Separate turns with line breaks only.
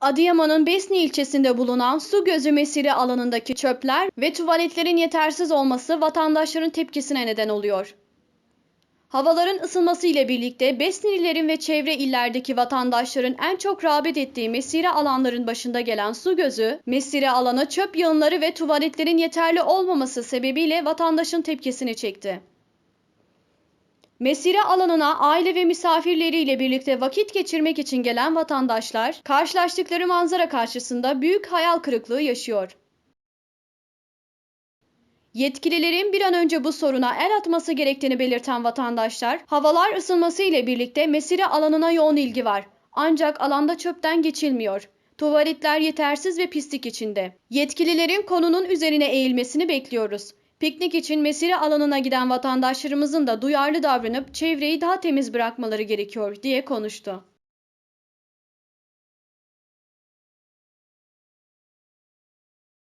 Adıyaman'ın Besni ilçesinde bulunan su gözü mesire alanındaki çöpler ve tuvaletlerin yetersiz olması vatandaşların tepkisine neden oluyor. Havaların ısınması ile birlikte Besnililerin ve çevre illerdeki vatandaşların en çok rağbet ettiği mesire alanların başında gelen su gözü, mesire alana çöp yığınları ve tuvaletlerin yeterli olmaması sebebiyle vatandaşın tepkisini çekti. Mesire alanına aile ve misafirleriyle birlikte vakit geçirmek için gelen vatandaşlar karşılaştıkları manzara karşısında büyük hayal kırıklığı yaşıyor. Yetkililerin bir an önce bu soruna el atması gerektiğini belirten vatandaşlar, havalar ısınması ile birlikte mesire alanına yoğun ilgi var. Ancak alanda çöpten geçilmiyor. Tuvaletler yetersiz ve pislik içinde. Yetkililerin konunun üzerine eğilmesini bekliyoruz. Piknik için mesire alanına giden vatandaşlarımızın da duyarlı davranıp çevreyi daha temiz bırakmaları gerekiyor diye konuştu.